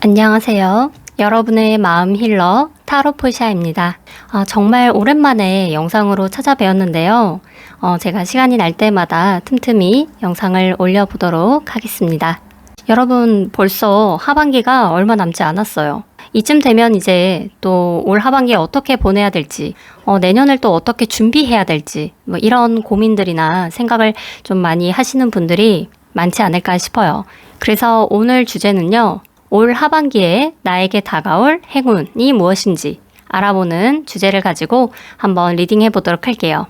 안녕하세요. 여러분의 마음 힐러 타로포샤입니다. 아, 정말 오랜만에 영상으로 찾아뵈었는데요. 어, 제가 시간이 날 때마다 틈틈이 영상을 올려보도록 하겠습니다. 여러분 벌써 하반기가 얼마 남지 않았어요. 이쯤 되면 이제 또 올 하반기에 어떻게 보내야 될지, 어, 내년을 또 어떻게 준비해야 될지, 뭐 이런 고민들이나 생각을 좀 많이 하시는 분들이 많지 않을까 싶어요. 그래서 오늘 주제는요, 올 하반기에 나에게 다가올 행운이 무엇인지 알아보는 주제를 가지고 한번 리딩해 보도록 할게요.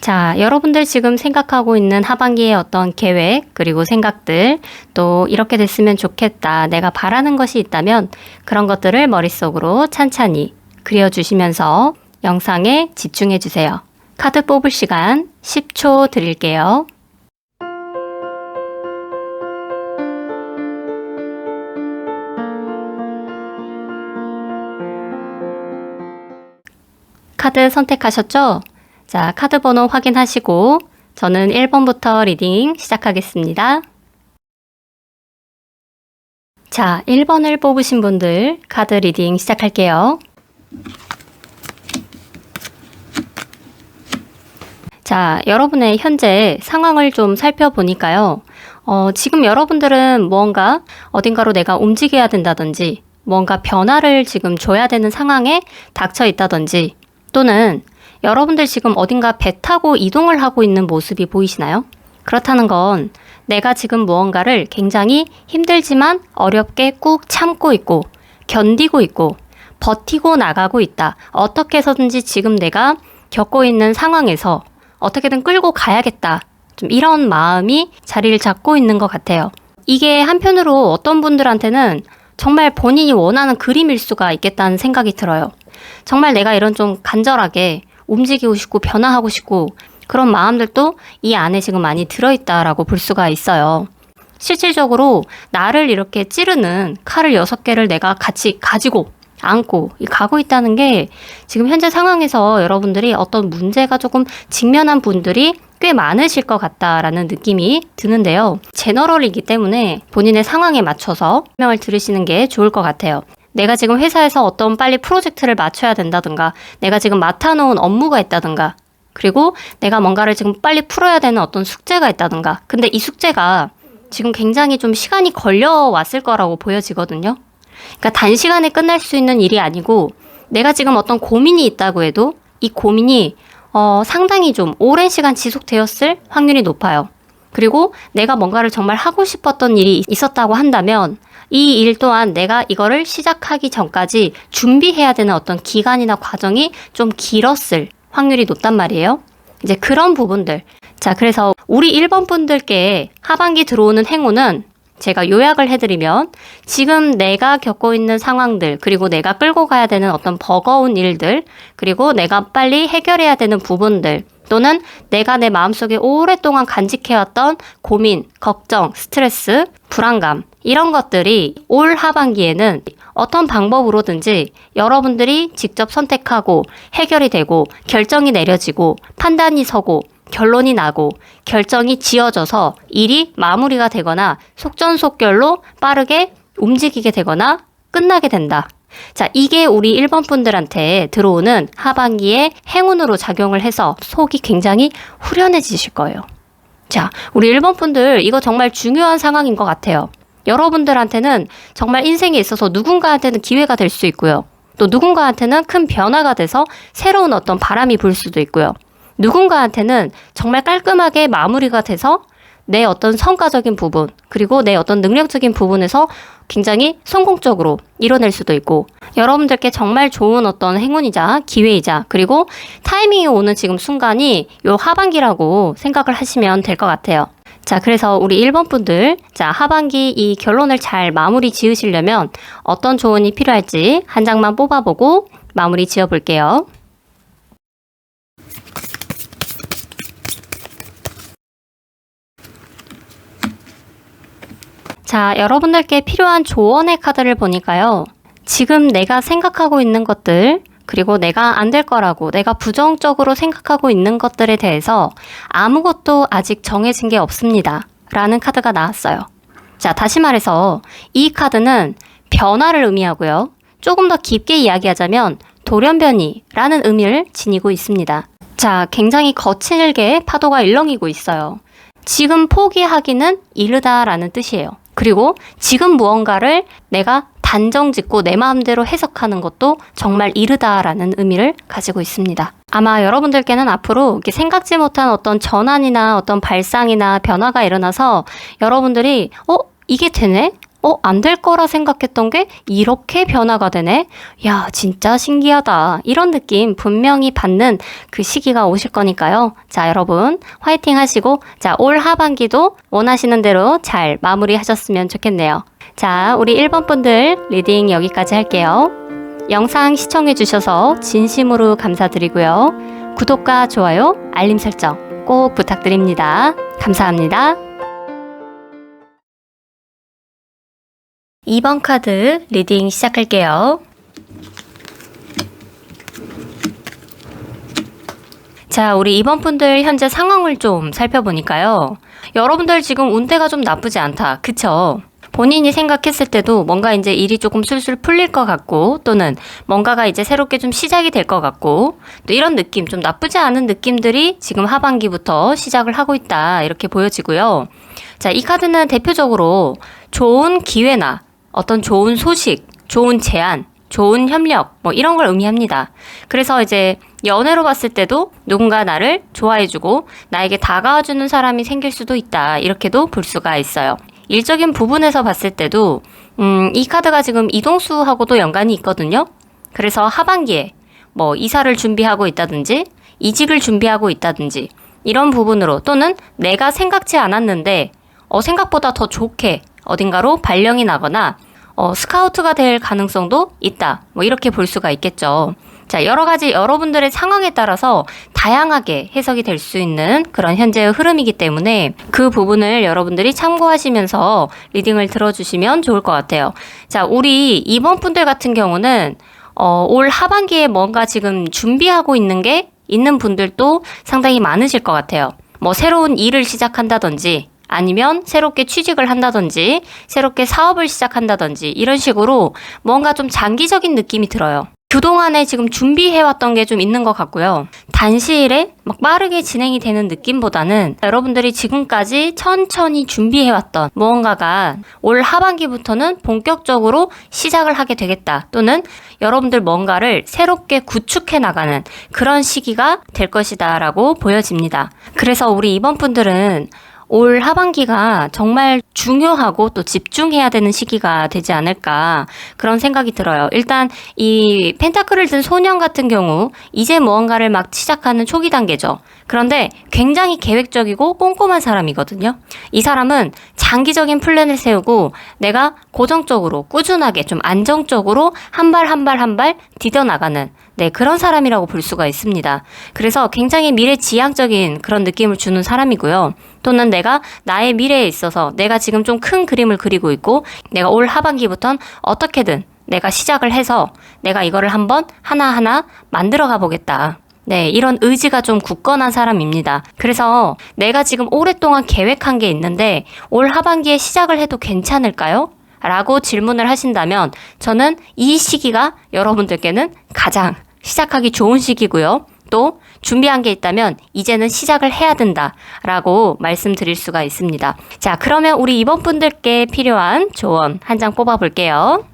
자, 여러분들 지금 생각하고 있는 하반기의 어떤 계획, 그리고 생각들, 또 이렇게 됐으면 좋겠다, 내가 바라는 것이 있다면 그런 것들을 머릿속으로 찬찬히 그려주시면서 영상에 집중해 주세요. 카드 뽑을 시간 10초 드릴게요. 카드 선택하셨죠? 자, 카드 번호 확인하시고 저는 1번부터 리딩 시작하겠습니다. 자, 1번을 뽑으신 분들 카드 리딩 시작할게요. 자, 여러분의 현재 상황을 좀 살펴보니까요. 어, 지금 여러분들은 무언가 어딘가로 내가 움직여야 된다든지, 뭔가 변화를 지금 줘야 되는 상황에 닥쳐 있다든지, 또는 여러분들 지금 어딘가 배 타고 이동을 하고 있는 모습이 보이시나요? 그렇다는 건 내가 지금 무언가를 굉장히 힘들지만 어렵게 꾹 참고 있고 견디고 있고 버티고 나가고 있다. 어떻게 해서든지 지금 내가 겪고 있는 상황에서 어떻게든 끌고 가야겠다. 좀 이런 마음이 자리를 잡고 있는 것 같아요. 이게 한편으로 어떤 분들한테는 정말 본인이 원하는 그림일 수가 있겠다는 생각이 들어요. 정말 내가 이런 좀 간절하게 움직이고 싶고 변화하고 싶고 그런 마음들도 이 안에 지금 많이 들어있다라고 볼 수가 있어요. 실질적으로 나를 이렇게 찌르는 칼을 여섯 개를 내가 같이 가지고 안고 가고 있다는 게 지금 현재 상황에서 여러분들이 어떤 문제가 조금 직면한 분들이 꽤 많으실 것 같다라는 느낌이 드는데요. 제너럴이기 때문에 본인의 상황에 맞춰서 설명을 들으시는 게 좋을 것 같아요. 내가 지금 회사에서 어떤 빨리 프로젝트를 맞춰야 된다든가, 내가 지금 맡아놓은 업무가 있다든가, 그리고 내가 뭔가를 지금 빨리 풀어야 되는 어떤 숙제가 있다든가. 근데 이 숙제가 지금 굉장히 좀 시간이 걸려왔을 거라고 보여지거든요. 그러니까 단시간에 끝날 수 있는 일이 아니고 내가 지금 어떤 고민이 있다고 해도 이 고민이 어, 상당히 좀 오랜 시간 지속되었을 확률이 높아요. 그리고 내가 뭔가를 정말 하고 싶었던 일이 있었다고 한다면 이 일 또한 내가 이거를 시작하기 전까지 준비해야 되는 어떤 기간이나 과정이 좀 길었을 확률이 높단 말이에요. 이제 그런 부분들. 자, 그래서 우리 1번 분들께 하반기 들어오는 행운은 제가 요약을 해드리면 지금 내가 겪고 있는 상황들, 그리고 내가 끌고 가야 되는 어떤 버거운 일들, 그리고 내가 빨리 해결해야 되는 부분들, 또는 내가 내 마음속에 오랫동안 간직해왔던 고민, 걱정, 스트레스, 불안감, 이런 것들이 올 하반기에는 어떤 방법으로든지 여러분들이 직접 선택하고 해결이 되고 결정이 내려지고 판단이 서고 결론이 나고 결정이 지어져서 일이 마무리가 되거나 속전속결로 빠르게 움직이게 되거나 끝나게 된다. 자, 이게 우리 1번 분들한테 들어오는 하반기의 행운으로 작용을 해서 속이 굉장히 후련해지실 거예요. 자, 우리 1번 분들 이거 정말 중요한 상황인 것 같아요. 여러분들한테는 정말 인생에 있어서 누군가한테는 기회가 될 수 있고요. 또 누군가한테는 큰 변화가 돼서 새로운 어떤 바람이 불 수도 있고요. 누군가한테는 정말 깔끔하게 마무리가 돼서 내 어떤 성과적인 부분, 그리고 내 어떤 능력적인 부분에서 굉장히 성공적으로 이뤄낼 수도 있고, 여러분들께 정말 좋은 어떤 행운이자 기회이자, 그리고 타이밍이 오는 지금 순간이 요 하반기라고 생각을 하시면 될 것 같아요. 자, 그래서 우리 1번 분들, 자, 하반기 이 결론을 잘 마무리 지으시려면 어떤 조언이 필요할지 한 장만 뽑아보고 마무리 지어 볼게요. 자, 여러분들께 필요한 조언의 카드를 보니까요. 지금 내가 생각하고 있는 것들, 그리고 내가 안 될 거라고, 내가 부정적으로 생각하고 있는 것들에 대해서 아무것도 아직 정해진 게 없습니다. 라는 카드가 나왔어요. 자, 다시 말해서 이 카드는 변화를 의미하고요. 조금 더 깊게 이야기하자면 돌연변이라는 의미를 지니고 있습니다. 자, 굉장히 거칠게 파도가 일렁이고 있어요. 지금 포기하기는 이르다라는 뜻이에요. 그리고 지금 무언가를 내가 단정 짓고 내 마음대로 해석하는 것도 정말 이르다라는 의미를 가지고 있습니다. 아마 여러분들께는 앞으로 생각지 못한 어떤 전환이나 어떤 발상이나 변화가 일어나서 여러분들이 어 이게 되네? 어, 안 될 거라 생각했던 게 이렇게 변화가 되네? 야, 진짜 신기하다. 이런 느낌 분명히 받는 그 시기가 오실 거니까요. 자, 여러분, 화이팅 하시고, 자, 올 하반기도 원하시는 대로 잘 마무리 하셨으면 좋겠네요. 자, 우리 1번 분들 리딩 여기까지 할게요. 영상 시청해주셔서 진심으로 감사드리고요. 구독과 좋아요, 알림 설정 꼭 부탁드립니다. 감사합니다. 2번 카드 리딩 시작할게요. 자, 우리 2번 분들 현재 상황을 좀 살펴보니까요. 여러분들 지금 운대가 좀 나쁘지 않다. 그쵸? 본인이 생각했을 때도 뭔가 이제 일이 조금 술술 풀릴 것 같고 또는 뭔가가 이제 새롭게 좀 시작이 될 것 같고 또 이런 느낌 좀 나쁘지 않은 느낌들이 지금 하반기부터 시작을 하고 있다 이렇게 보여지고요. 자, 이 카드는 대표적으로 좋은 기회나 어떤 좋은 소식, 좋은 제안, 좋은 협력, 뭐 이런 걸 의미합니다. 그래서 이제 연애로 봤을 때도 누군가 나를 좋아해주고 나에게 다가와주는 사람이 생길 수도 있다. 이렇게도 볼 수가 있어요. 일적인 부분에서 봤을 때도, 음, 이 카드가 지금 이동수하고도 연관이 있거든요. 그래서 하반기에 뭐 이사를 준비하고 있다든지, 이직을 준비하고 있다든지, 이런 부분으로 또는 내가 생각지 않았는데, 어, 생각보다 더 좋게 어딘가로 발령이 나거나 어, 스카우트가 될 가능성도 있다. 뭐 이렇게 볼 수가 있겠죠. 자, 여러 가지 여러분들의 상황에 따라서 다양하게 해석이 될 수 있는 그런 현재의 흐름이기 때문에 그 부분을 여러분들이 참고하시면서 리딩을 들어주시면 좋을 것 같아요. 자, 우리 이번 분들 같은 경우는 어, 올 하반기에 뭔가 지금 준비하고 있는 게 있는 분들도 상당히 많으실 것 같아요. 뭐 새로운 일을 시작한다든지 아니면 새롭게 취직을 한다든지 새롭게 사업을 시작한다든지 이런 식으로 뭔가 좀 장기적인 느낌이 들어요. 그동안에 지금 준비해왔던 게 좀 있는 것 같고요. 단시일에 막 빠르게 진행이 되는 느낌보다는 여러분들이 지금까지 천천히 준비해왔던 무언가가 올 하반기부터는 본격적으로 시작을 하게 되겠다. 또는 여러분들 뭔가를 새롭게 구축해 나가는 그런 시기가 될 것이다 라고 보여집니다. 그래서 우리 이번 분들은 올 하반기가 정말 중요하고 또 집중해야 되는 시기가 되지 않을까 그런 생각이 들어요. 일단 이 펜타클을 든 소년 같은 경우 이제 무언가를 막 시작하는 초기 단계죠. 그런데 굉장히 계획적이고 꼼꼼한 사람이거든요. 이 사람은 장기적인 플랜을 세우고 내가 고정적으로 꾸준하게 좀 안정적으로 한 발 한 발 한 발 디뎌 나가는 네, 그런 사람이라고 볼 수가 있습니다. 그래서 굉장히 미래 지향적인 그런 느낌을 주는 사람이고요. 또는 내가 나의 미래에 있어서 내가 지금 좀 큰 그림을 그리고 있고 내가 올 하반기부턴 어떻게든 내가 시작을 해서 내가 이거를 한번 하나하나 만들어 가보겠다. 네, 이런 의지가 좀 굳건한 사람입니다. 그래서 내가 지금 오랫동안 계획한 게 있는데 올 하반기에 시작을 해도 괜찮을까요? 라고 질문을 하신다면 저는 이 시기가 여러분들께는 가장 시작하기 좋은 시기고요. 또 준비한 게 있다면 이제는 시작을 해야 된다 라고 말씀드릴 수가 있습니다. 자, 그러면 우리 이번 분들께 필요한 조언 한 장 뽑아 볼게요.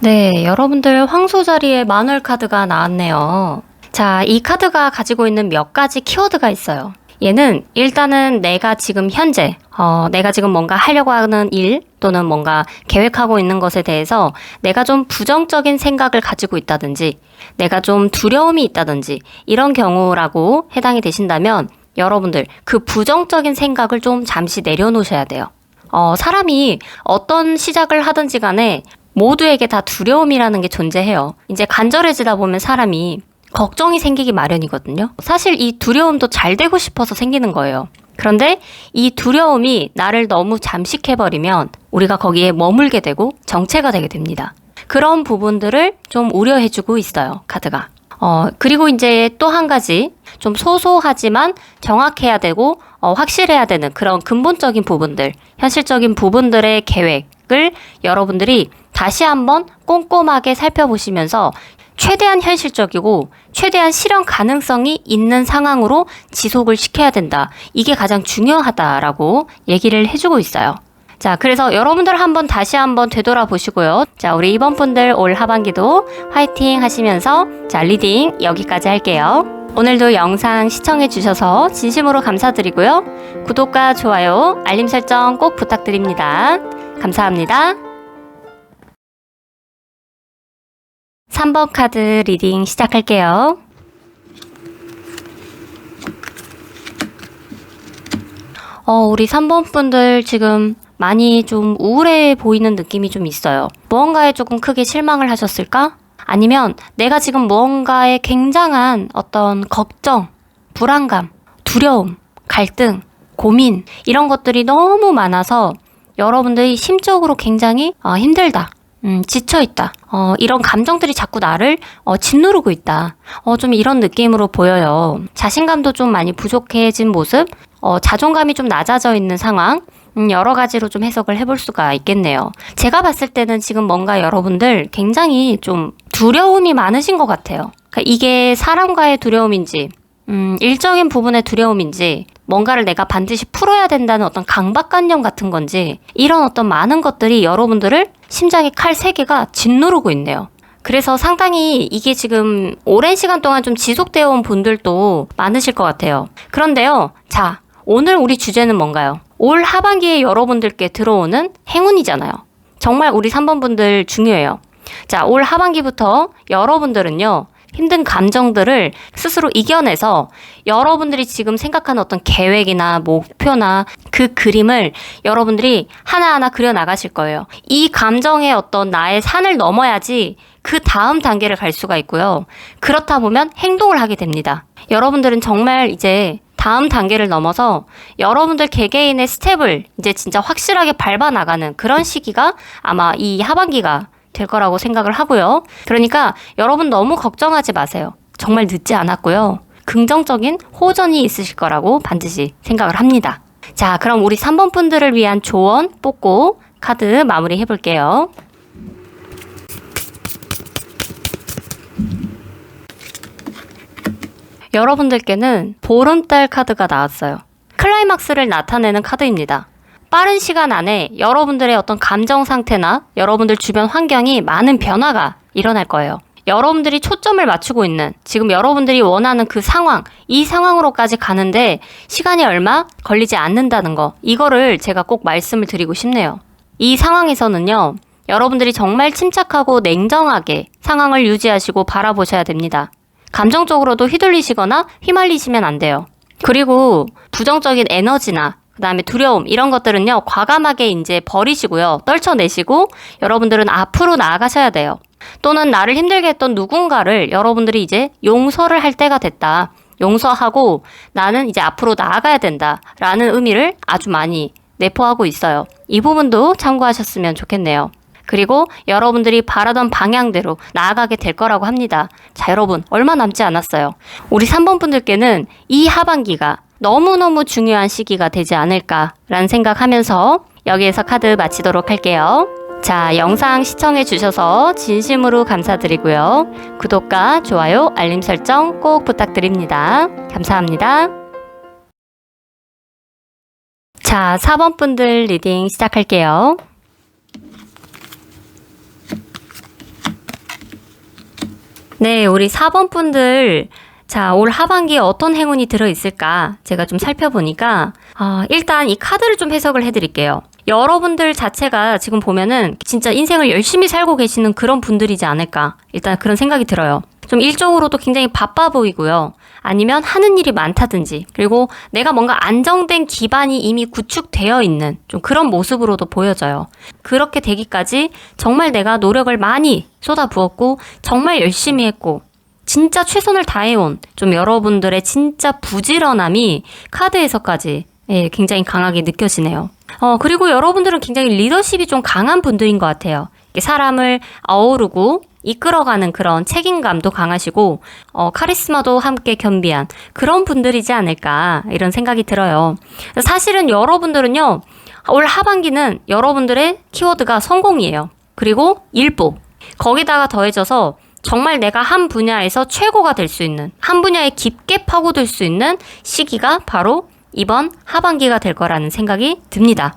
네, 여러분들 황소 자리에 만월 카드가 나왔네요. 자, 이 카드가 가지고 있는 몇 가지 키워드가 있어요. 얘는 일단은 내가 지금 현재, 어, 내가 지금 뭔가 하려고 하는 일 또는 뭔가 계획하고 있는 것에 대해서 내가 좀 부정적인 생각을 가지고 있다든지 내가 좀 두려움이 있다든지 이런 경우라고 해당이 되신다면 여러분들 그 부정적인 생각을 좀 잠시 내려놓으셔야 돼요. 어, 사람이 어떤 시작을 하든지 간에 모두에게 다 두려움이라는 게 존재해요. 이제 간절해지다 보면 사람이 걱정이 생기기 마련이거든요. 사실 이 두려움도 잘 되고 싶어서 생기는 거예요. 그런데 이 두려움이 나를 너무 잠식해버리면 우리가 거기에 머물게 되고 정체가 되게 됩니다. 그런 부분들을 좀 우려해주고 있어요, 카드가. 어, 그리고 이제 또 한 가지 좀 소소하지만 정확해야 되고 어, 확실해야 되는 그런 근본적인 부분들, 현실적인 부분들의 계획을 여러분들이 다시 한번 꼼꼼하게 살펴보시면서 최대한 현실적이고 최대한 실현 가능성이 있는 상황으로 지속을 시켜야 된다. 이게 가장 중요하다라고 얘기를 해주고 있어요. 자, 그래서 여러분들 한번 다시 한번 되돌아보시고요. 자, 우리 이번 분들 올 하반기도 화이팅 하시면서 자, 리딩 여기까지 할게요. 오늘도 영상 시청해 주셔서 진심으로 감사드리고요. 구독과 좋아요, 알림 설정 꼭 부탁드립니다. 감사합니다. 3번 카드 리딩 시작할게요. 어, 우리 3번 분들 지금 많이 좀 우울해 보이는 느낌이 좀 있어요. 무언가에 조금 크게 실망을 하셨을까? 아니면 내가 지금 무언가에 굉장한 어떤 걱정, 불안감, 두려움, 갈등, 고민, 이런 것들이 너무 많아서 여러분들이 심적으로 굉장히 어, 힘들다. 음, 지쳐있다. 어, 이런 감정들이 자꾸 나를 어, 짓누르고 있다. 어, 좀 이런 느낌으로 보여요. 자신감도 좀 많이 부족해진 모습, 어, 자존감이 좀 낮아져 있는 상황, 음, 여러 가지로 좀 해석을 해볼 수가 있겠네요. 제가 봤을 때는 지금 뭔가 여러분들 굉장히 좀 두려움이 많으신 것 같아요. 그러니까 이게 사람과의 두려움인지, 음, 일적인 부분의 두려움인지, 뭔가를 내가 반드시 풀어야 된다는 어떤 강박관념 같은 건지, 이런 어떤 많은 것들이 여러분들을 심장에 칼세 개가 짓누르고 있네요. 그래서 상당히 이게 지금 오랜 시간 동안 좀 지속되어 온 분들도 많으실 것 같아요. 그런데요, 자, 오늘 우리 주제는 뭔가요? 올 하반기에 여러분들께 들어오는 행운이잖아요. 정말 우리 3번 분들 중요해요. 자, 올 하반기부터 여러분들은요, 힘든 감정들을 스스로 이겨내서 여러분들이 지금 생각하는 어떤 계획이나 목표나 그 그림을 여러분들이 하나하나 그려 나가실 거예요. 이 감정의 어떤 나의 산을 넘어야지 그 다음 단계를 갈 수가 있고요. 그렇다 보면 행동을 하게 됩니다. 여러분들은 정말 이제 다음 단계를 넘어서 여러분들 개개인의 스텝을 이제 진짜 확실하게 밟아 나가는 그런 시기가 아마 이 하반기가 될 거라고 생각을 하고요. 그러니까 여러분 너무 걱정하지 마세요. 정말 늦지 않았고요. 긍정적인 호전이 있으실 거라고 반드시 생각을 합니다. 자, 그럼 우리 3번 분들을 위한 조언 뽑고 카드 마무리 해볼게요. 여러분들께는 보름달 카드가 나왔어요. 클라이막스를 나타내는 카드입니다. 빠른 시간 안에 여러분들의 어떤 감정 상태나 여러분들 주변 환경이 많은 변화가 일어날 거예요. 여러분들이 초점을 맞추고 있는 지금 여러분들이 원하는 그 상황, 이 상황으로까지 가는데 시간이 얼마 걸리지 않는다는 거, 이거를 제가 꼭 말씀을 드리고 싶네요. 이 상황에서는요, 여러분들이 정말 침착하고 냉정하게 상황을 유지하시고 바라보셔야 됩니다. 감정적으로도 휘둘리시거나 휘말리시면 안 돼요. 그리고 부정적인 에너지나 그다음에 두려움 이런 것들은요 과감하게 이제 버리시고요. 떨쳐내시고 여러분들은 앞으로 나아가셔야 돼요. 또는 나를 힘들게 했던 누군가를 여러분들이 이제 용서를 할 때가 됐다. 용서하고 나는 이제 앞으로 나아가야 된다라는 의미를 아주 많이 내포하고 있어요. 이 부분도 참고하셨으면 좋겠네요. 그리고 여러분들이 바라던 방향대로 나아가게 될 거라고 합니다. 자, 여러분, 얼마 남지 않았어요. 우리 3번 분들께는 이 하반기가 너무너무 중요한 시기가 되지 않을까라는 생각하면서 여기에서 카드 마치도록 할게요. 자, 영상 시청해 주셔서 진심으로 감사드리고요. 구독과 좋아요, 알림 설정 꼭 부탁드립니다. 감사합니다. 자, 4번 분들 리딩 시작할게요. 네, 우리 4번 분들 자, 올 하반기에 어떤 행운이 들어있을까? 제가 좀 살펴보니까, 어, 일단 이 카드를 좀 해석을 해드릴게요. 여러분들 자체가 지금 보면은 진짜 인생을 열심히 살고 계시는 그런 분들이지 않을까. 일단 그런 생각이 들어요. 좀 일적으로도 굉장히 바빠 보이고요. 아니면 하는 일이 많다든지, 그리고 내가 뭔가 안정된 기반이 이미 구축되어 있는 좀 그런 모습으로도 보여져요. 그렇게 되기까지 정말 내가 노력을 많이 쏟아부었고, 정말 열심히 했고, 진짜 최선을 다해온 좀 여러분들의 진짜 부지런함이 카드에서까지 예, 굉장히 강하게 느껴지네요. 어, 그리고 여러분들은 굉장히 리더십이 좀 강한 분들인 것 같아요. 사람을 어우르고 이끌어가는 그런 책임감도 강하시고 어, 카리스마도 함께 겸비한 그런 분들이지 않을까 이런 생각이 들어요. 사실은 여러분들은요 올 하반기는 여러분들의 키워드가 성공이에요. 그리고 일복 거기다가 더해져서 정말 내가 한 분야에서 최고가 될 수 있는 한 분야에 깊게 파고들 수 있는 시기가 바로 이번 하반기가 될 거라는 생각이 듭니다.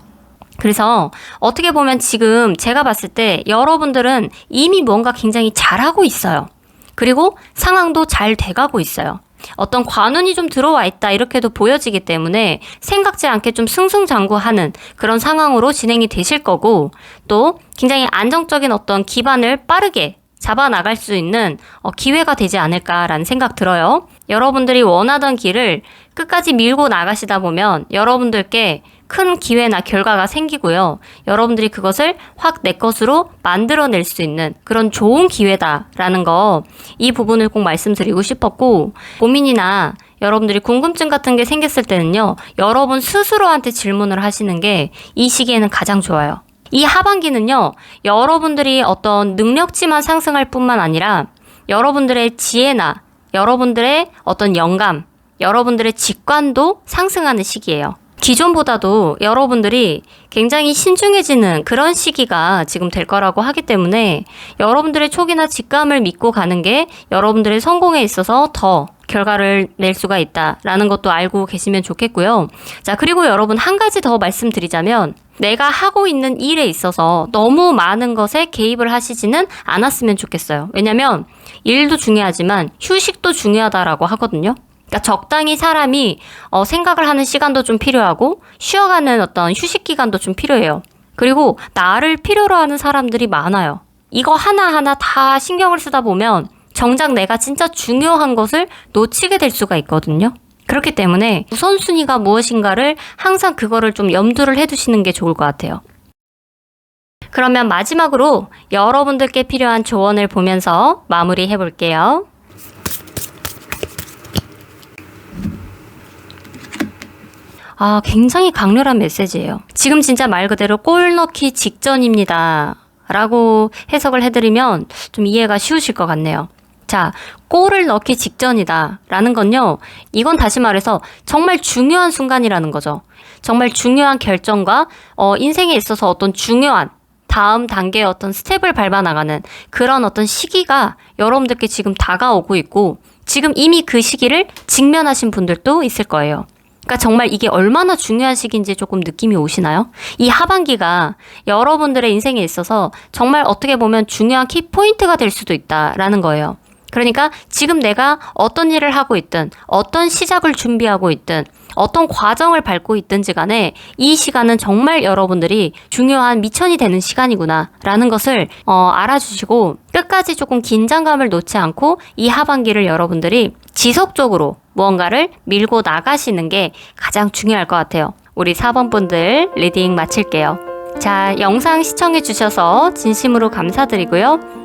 그래서 어떻게 보면 지금 제가 봤을 때 여러분들은 이미 뭔가 굉장히 잘하고 있어요. 그리고 상황도 잘 돼가고 있어요. 어떤 관운이 좀 들어와 있다 이렇게도 보여지기 때문에 생각지 않게 좀 승승장구하는 그런 상황으로 진행이 되실 거고 또 굉장히 안정적인 어떤 기반을 빠르게 잡아 나갈 수 있는 어, 기회가 되지 않을까라는 생각 들어요. 여러분들이 원하던 길을 끝까지 밀고 나가시다 보면 여러분들께 큰 기회나 결과가 생기고요. 여러분들이 그것을 확 내 것으로 만들어낼 수 있는 그런 좋은 기회다라는 거 이 부분을 꼭 말씀드리고 싶었고 고민이나 여러분들이 궁금증 같은 게 생겼을 때는요. 여러분 스스로한테 질문을 하시는 게 이 시기에는 가장 좋아요. 이 하반기는요, 여러분들이 어떤 능력치만 상승할 뿐만 아니라 여러분들의 지혜나 여러분들의 어떤 영감, 여러분들의 직관도 상승하는 시기예요. 기존보다도 여러분들이 굉장히 신중해지는 그런 시기가 지금 될 거라고 하기 때문에 여러분들의 촉이나 직감을 믿고 가는 게 여러분들의 성공에 있어서 더 결과를 낼 수가 있다라는 것도 알고 계시면 좋겠고요. 자, 그리고 여러분 한 가지 더 말씀드리자면 내가 하고 있는 일에 있어서 너무 많은 것에 개입을 하시지는 않았으면 좋겠어요. 왜냐면 일도 중요하지만 휴식도 중요하다라고 하거든요. 그러니까 적당히 사람이 어, 생각을 하는 시간도 좀 필요하고 쉬어가는 어떤 휴식 기간도 좀 필요해요. 그리고 나를 필요로 하는 사람들이 많아요. 이거 하나하나 다 신경을 쓰다 보면 정작 내가 진짜 중요한 것을 놓치게 될 수가 있거든요. 그렇기 때문에 우선순위가 무엇인가를 항상 그거를 좀 염두를 해두시는 게 좋을 것 같아요. 그러면 마지막으로 여러분들께 필요한 조언을 보면서 마무리 해 볼게요. 아, 굉장히 강렬한 메시지예요. 지금 진짜 말 그대로 골 넣기 직전입니다. 라고 해석을 해드리면 좀 이해가 쉬우실 것 같네요. 자, 골을 넣기 직전이다. 라는 건요, 이건 다시 말해서 정말 중요한 순간이라는 거죠. 정말 중요한 결정과, 어, 인생에 있어서 어떤 중요한 다음 단계의 어떤 스텝을 밟아 나가는 그런 어떤 시기가 여러분들께 지금 다가오고 있고, 지금 이미 그 시기를 직면하신 분들도 있을 거예요. 그러니까 정말 이게 얼마나 중요한 시기인지 조금 느낌이 오시나요? 이 하반기가 여러분들의 인생에 있어서 정말 어떻게 보면 중요한 키포인트가 될 수도 있다라는 거예요. 그러니까 지금 내가 어떤 일을 하고 있든 어떤 시작을 준비하고 있든 어떤 과정을 밟고 있든지 간에 이 시간은 정말 여러분들이 중요한 미천이 되는 시간이구나 라는 것을 어, 알아주시고 끝까지 조금 긴장감을 놓지 않고 이 하반기를 여러분들이 지속적으로 무언가를 밀고 나가시는 게 가장 중요할 것 같아요. 우리 4번 분들 리딩 마칠게요. 자, 영상 시청해 주셔서 진심으로 감사드리고요.